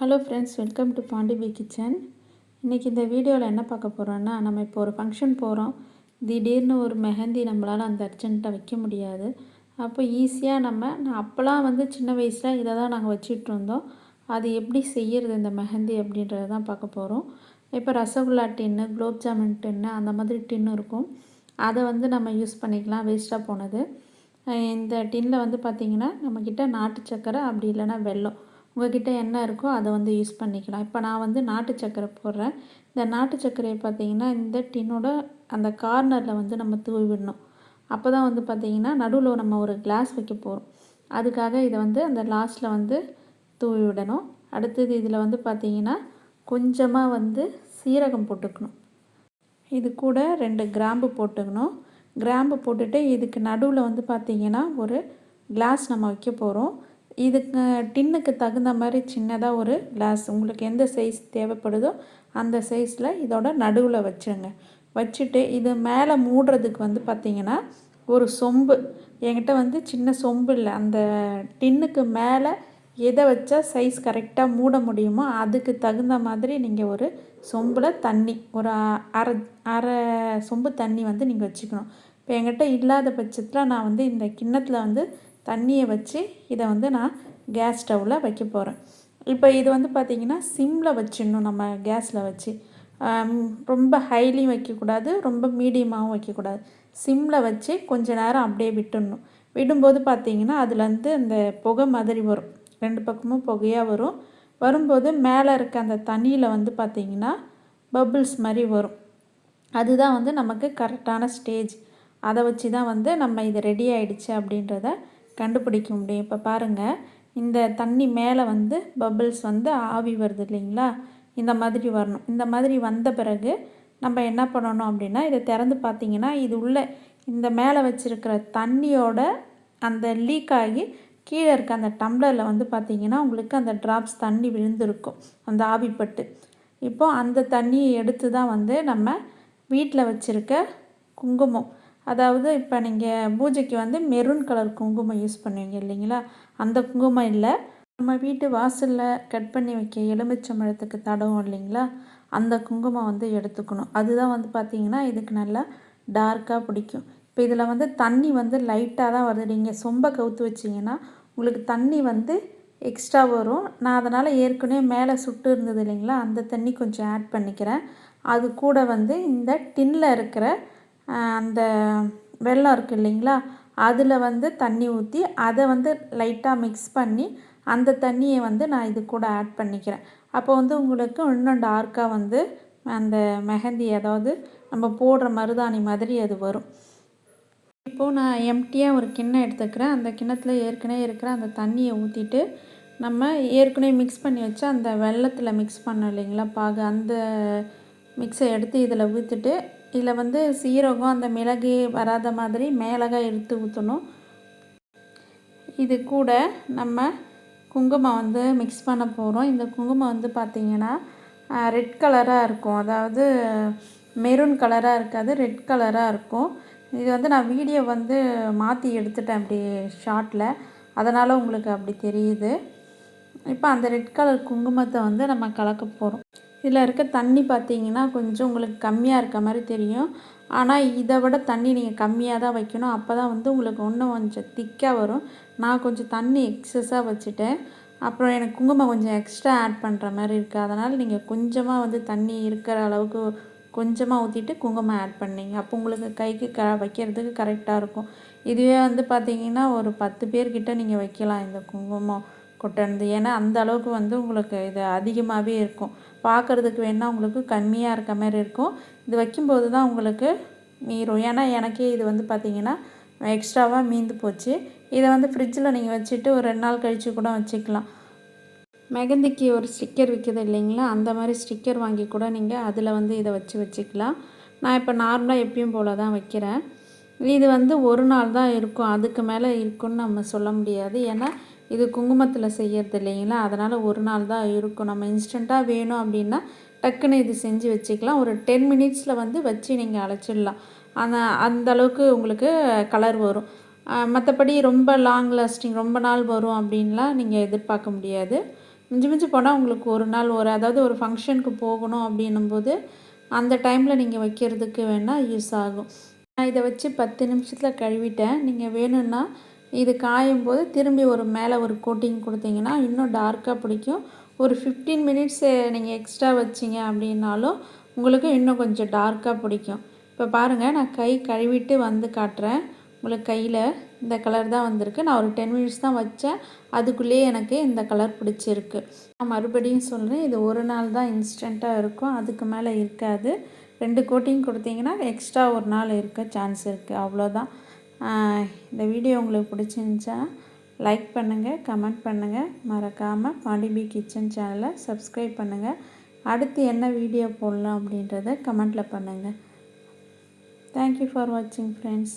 Hello friends welcome to பாண்டிபி kitchen இன்றைக்கி இந்த வீடியோவில் என்ன பார்க்க போகிறோன்னா நம்ம இப்போ ஒரு ஃபங்க்ஷன் போகிறோம் திடீர்னு ஒரு மெஹந்தி நம்மளால் அந்த அர்ஜென்ட்டாக வைக்க முடியாது. அப்போ ஈஸியாக நம்ம நான் அப்போலாம் வந்து சின்ன வயசில் இதை தான் நாங்கள் வச்சுட்டு இருந்தோம். அது எப்படி செய்யறது இந்த மெஹந்தி அப்படின்றத தான் பார்க்க போகிறோம் இப்போ ரசகுல்லா டின்னு குலோப் ஜாமுன் டின்னு அந்த மாதிரி டின்னு இருக்கும். அதை வந்து நம்ம யூஸ் பண்ணிக்கலாம் வேஸ்ட்டாக போனது. இந்த டின்னில் வந்து பார்த்திங்கன்னா நம்மக்கிட்ட நாட்டு சக்கரை அப்படி இல்லைன்னா வெல்லம். உங்கள்கிட்ட என்ன இருக்கோ அதை வந்து யூஸ் பண்ணிக்கலாம். இப்போ நான் வந்து நாட்டு சக்கரை போடுறேன். இந்த நாட்டு சர்க்கரையை பார்த்திங்கன்னா இந்த டின்னோட அந்த கார்னரில் வந்து நம்ம தூவி விடணும் அப்போ தான் வந்து பார்த்திங்கன்னா நடுவில் நம்ம ஒரு கிளாஸ் வைக்க போகிறோம் அதுக்காக இதை வந்து அந்த லாஸ்ட்டில் வந்து தூவி விடணும் அடுத்தது இதில் வந்து பார்த்திங்கன்னா கொஞ்சமாக வந்து சீரகம் போட்டுக்கணும். இது கூட ரெண்டு கிராம்பு போட்டுக்கணும். கிராம்பு போட்டுட்டு இதுக்கு நடுவில் வந்து பார்த்திங்கன்னா ஒரு கிளாஸ் நம்ம வைக்க போகிறோம் இதுக்கு டின்னுக்கு தகுந்த மாதிரி சின்னதாக ஒரு கிளாஸ். உங்களுக்கு எந்த சைஸ் தேவைப்படுதோ அந்த சைஸில் இதோட நடுவில் வச்சுருங்க. வச்சுட்டு இது மேலே மூடுறதுக்கு வந்து பார்த்திங்கன்னா ஒரு சொம்பு. என்கிட்ட வந்து சின்ன சொம்பு இல்லை. அந்த டின்னுக்கு மேலே எதை வச்சா சைஸ் கரெக்டாக மூட முடியுமோ அதுக்கு தகுந்த மாதிரி நீங்கள் ஒரு சொம்பில் தண்ணி ஒரு அரை அரை சொம்பு தண்ணி வந்து நீங்கள் வச்சுக்கணும். இப்போ என்கிட்ட இல்லாத பட்சத்தில் நான் வந்து இந்த கிண்ணத்தில் வந்து தண்ணியை வச்சு இதை வந்து நான் கேஸ் ஸ்டவ்வில் வைக்க போகிறேன் இப்போ இது வந்து பார்த்திங்கன்னா சிம்மில் வச்சிடணும் நம்ம கேஸில் வச்சு. ரொம்ப ஹைலியும் வைக்கக்கூடாது ரொம்ப மீடியமாகவும் வைக்கக்கூடாது. சிம்மில் வச்சு கொஞ்ச நேரம் அப்படியே விட்டுடணும். விடும்போது பார்த்திங்கன்னா அதுலேருந்து அந்த புகை மாதிரி வரும். ரெண்டு பக்கமும் புகையாக வரும். வரும்போது மேலே இருக்க அந்த தண்ணியில் வந்து பார்த்திங்கன்னா பபுள்ஸ் மாதிரி வரும். அதுதான் வந்து நமக்கு கரெக்டான ஸ்டேஜ் அதை வச்சு தான் வந்து நம்ம இது ரெடி ஆகிடுச்சு அப்படின்றத கண்டுபிடிக்க முடியும். இப்போ பாருங்கள் இந்த தண்ணி மேலே வந்து பபிள்ஸ் வந்து ஆவி வருது இல்லைங்களா? இந்த மாதிரி வரணும். இந்த மாதிரி வந்த பிறகு நம்ம என்ன பண்ணணும் அப்படின்னா இதை திறந்து பார்த்திங்கன்னா இது உள்ள இந்த மேலே வச்சுருக்கிற தண்ணியோட அந்த லீக் ஆகி கீழே இருக்க அந்த டம்ளரில் வந்து பார்த்திங்கன்னா உங்களுக்கு அந்த ட்ராப்ஸ் தண்ணி விழுந்திருக்கும். அந்த ஆவிப்பட்டு. இப்போது அந்த தண்ணியை எடுத்து தான் வந்து நம்ம வீட்டில் வச்சுருக்க குங்குமம். அதாவது இப்போ நீங்கள் பூஜைக்கு வந்து மெரூன் கலர் குங்குமம் யூஸ் பண்ணுவீங்க இல்லைங்களா? அந்த குங்குமம் இல்லை. நம்ம வீட்டு வாசலில் கட் பண்ணி வைக்க எலுமிச்சம்பழத்துக்கு தடவும் இல்லைங்களா? அந்த குங்குமம் வந்து எடுத்துக்கணும். அதுதான் வந்து பார்த்திங்கன்னா இதுக்கு நல்லா டார்க்காக பிடிக்கும். இப்போ இதில் வந்து தண்ணி வந்து லைட்டாக தான் வருது. நீங்கள் சொம்ப கவுத்து வச்சிங்கன்னா உங்களுக்கு தண்ணி வந்து எக்ஸ்ட்ரா வரும். நான் அதனால் ஏற்கனவே மேலே சுட்டு இருந்தது இல்லைங்களா? அந்த தண்ணி கொஞ்சம் ஆட் பண்ணிக்கிறேன். அது கூட வந்து இந்த டின்னில் இருக்கிற அந்த வெள்ளம் இருக்குது இல்லைங்களா? அதில் வந்து தண்ணி ஊற்றி அதை வந்து லைட்டாக மிக்ஸ் பண்ணி அந்த தண்ணியை வந்து நான் இது கூட ஆட் பண்ணிக்கிறேன். அப்போ வந்து உங்களுக்கு இன்னும் டார்க்காக வந்து அந்த மெஹந்தி அதாவது நம்ம போடுற மருதாணி மாதிரி அது வரும். இப்போது நான் எம்டியாக ஒரு கிண்ணம் எடுத்துக்கிறேன். அந்த கிண்ணத்தில் ஏற்கனவே இருக்கிற அந்த தண்ணியை ஊற்றிட்டு நம்ம ஏற்கனவே மிக்ஸ் பண்ணி வச்சு அந்த வெள்ளத்தில் மிக்ஸ் பண்ணோம் இல்லைங்களா? பாகு அந்த மிக்ஸை எடுத்து இதில் ஊற்றிட்டு இதில் வந்து சீரகம் அந்த மிளகு வராத மாதிரி மேலகாய் எடுத்து ஊற்றணும். இது கூட நம்ம குங்குமம் வந்து மிக்ஸ் பண்ண போகிறோம் இந்த குங்குமம் வந்து பார்த்திங்கன்னா ரெட் கலராக இருக்கும். அதாவது மெரூன் கலராக இருக்காது ரெட் கலராக இருக்கும். இது வந்து நான் வீடியோ வந்து மாற்றி எடுத்துட்டேன் அப்படி ஷார்ட்டில் அதனால் உங்களுக்கு அப்படி தெரியுது. இப்போ அந்த ரெட் கலர் குங்குமத்தை வந்து நம்ம கலக்க போகிறோம் இதில் இருக்க தண்ணி பார்த்தீங்கன்னா கொஞ்சம் உங்களுக்கு கம்மியாக இருக்க மாதிரி தெரியும். ஆனால் இதை விட தண்ணி நீங்கள் கம்மியாக தான் வைக்கணும். அப்போ தான் வந்து உங்களுக்கு இன்னும் கொஞ்சம் திக்காக வரும். நான் கொஞ்சம் தண்ணி எக்ஸஸாக வச்சுட்டேன். அப்புறம் எனக்கு குங்குமம் கொஞ்சம் எக்ஸ்ட்ரா ஆட் பண்ணுற மாதிரி இருக்குது. அதனால் நீங்கள் கொஞ்சமாக வந்து தண்ணி இருக்கிற அளவுக்கு கொஞ்சமாக ஊற்றிட்டு குங்குமம் ஆட் பண்ணிங்க. அப்போ உங்களுக்கு கைக்கு க வைக்கிறதுக்கு கரெக்டாக இருக்கும். இதுவே வந்து பார்த்திங்கன்னா ஒரு பத்து பேர்கிட்ட நீங்கள் வைக்கலாம் இந்த குங்குமம். கொட்டணுது ஏன்னா அந்த அளவுக்கு வந்து உங்களுக்கு இது அதிகமாகவே இருக்கும். பார்க்குறதுக்கு வேணால் உங்களுக்கு கம்மியாக இருக்க மாதிரி இருக்கும். இது வைக்கும்போது தான் உங்களுக்கு மீறும். ஏன்னா எனக்கே இது வந்து பார்த்திங்கன்னா எக்ஸ்ட்ராவாக மீந்து போச்சு. இதை வந்து ஃப்ரிட்ஜில் நீங்கள் வச்சுட்டு ஒரு ரெண்டு நாள் கழித்து கூட வச்சுக்கலாம். மெகந்திக்கு ஒரு ஸ்டிக்கர் விற்கிது இல்லைங்களா? அந்த மாதிரி ஸ்டிக்கர் வாங்கி கூட நீங்கள் அதில் வந்து இதை வச்சு வச்சுக்கலாம். நான் இப்போ நார்மலாக எப்பயும் போல் தான் வைக்கிறேன். இது வந்து ஒரு நாள் தான் இருக்கும். அதுக்கு மேலே இருக்குன்னு நம்ம சொல்ல முடியாது. ஏன்னா இது குங்குமத்தில் செய்கிறது இல்லைங்களா? அதனால் ஒரு நாள் தான் இருக்கும். நம்ம இன்ஸ்டண்ட்டாக வேணும் அப்படின்னா டக்குன்னு இது செஞ்சு வச்சுக்கலாம். ஒரு டென் மினிட்ஸில் வந்து வச்சு நீங்கள் அழைச்சிடலாம். அந்த அந்த அளவுக்கு உங்களுக்கு கலர் வரும். மற்றபடி ரொம்ப லாங் லாஸ்டிங் ரொம்ப நாள் வரும் அப்படின்லாம் நீங்கள் எதிர்பார்க்க முடியாது. மிஞ்சி மிஞ்சி போனால் உங்களுக்கு ஒரு நாள் ஒரு அதாவது ஒரு ஃபங்க்ஷனுக்கு போகணும் அப்படின்னும்போது அந்த டைமில் நீங்கள் வைக்கிறதுக்கு வேணால் யூஸ் ஆகும். நான் இதை வச்சு பத்து நிமிஷத்தில் கழுவிட்டேன். நீங்கள் வேணும்னா இது காயும் போது திரும்பி ஒரு மேலே ஒரு கோட்டிங் கொடுத்தீங்கன்னா இன்னும் டார்க்காக பிடிக்கும். ஒரு ஃபிஃப்டீன் மினிட்ஸ் நீங்கள் எக்ஸ்ட்ரா வச்சிங்க அப்படின்னாலும் உங்களுக்கு இன்னும் கொஞ்சம் டார்க்காக பிடிக்கும். இப்போ பாருங்கள் நான் கை கழுவிட்டு வந்து காட்டுறேன். உங்களுக்கு கையில் இந்த கலர் தான் வந்திருக்கு. நான் ஒரு டென் மினிட்ஸ் தான் வச்சேன். அதுக்குள்ளேயே எனக்கு இந்த கலர் பிடிச்சிருக்கு. நான் மறுபடியும் சொல்கிறேன் இது ஒரு நாள் தான் இன்ஸ்டண்ட்டாக இருக்கும். அதுக்கு மேலே இருக்காது. ரெண்டு கோட்டிங் கொடுத்தீங்கன்னா எக்ஸ்ட்ரா ஒரு நாள் இருக்க சான்ஸ் இருக்குது அவ்வளோதான் இந்த வீடியோ உங்களுக்கு பிடிச்சிருந்துச்சா லைக் பண்ணுங்கள் கமெண்ட் பண்ணுங்கள் மறக்காமல் பாண்டிபி கிச்சன் சேனலை சப்ஸ்கிரைப் பண்ணுங்கள் அடுத்து என்ன வீடியோ போடலாம் அப்படின்றத கமெண்ட்டில் பண்ணுங்கள் தேங்க்யூ ஃபார் வாட்சிங் ஃப்ரெண்ட்ஸ்